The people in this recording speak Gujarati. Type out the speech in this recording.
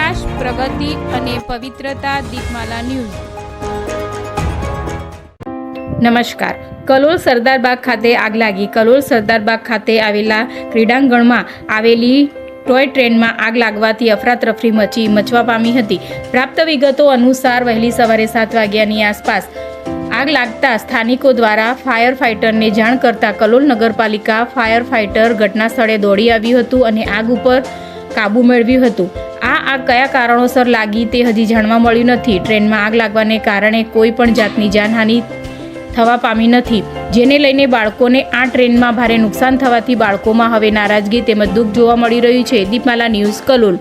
વિકાસ પ્રગતિ અને પવિત્રતા દીપમાલા ન્યૂઝ. નમસ્કાર. કલોલ સરદારબાગ ખાતે આગ લાગી. કલોલ સરદારબાગ ખાતે આવેલા ક્રીડાંગણમાં આવેલી ટોય ટ્રેનમાં આગ લાગવાથી અફરાતફરી મચી મચવા પામી હતી. પ્રાપ્ત વિગતો અનુસાર વહેલી સવારે સાત વાગ્યાની આસપાસ આગ લાગતા સ્થાનિકો દ્વારા ફાયર ફાઇટરને જાણ કરતા કલોલ નગરપાલિકા ફાયર ફાઇટર ઘટના સ્થળે દોડી આવ્યું હતું અને આગ ઉપર કાબુ મેળવ્યું હતું. આગ કયા કારણોસર લાગી તે હજી જાણવા મળ્યું નથી. ટ્રેનમાં આગ લાગવાને કારણે કોઈ પણ જાતની જાનહાનિ થવા પામી નથી. જેને લઈને બાળકોને આ ટ્રેનમાં ભારે નુકસાન થવાથી બાળકોમાં હવે નારાજગી તેમજ દુઃખ જોવા મળી રહ્યું છે. દીપમાલા ન્યૂઝ કલોલ.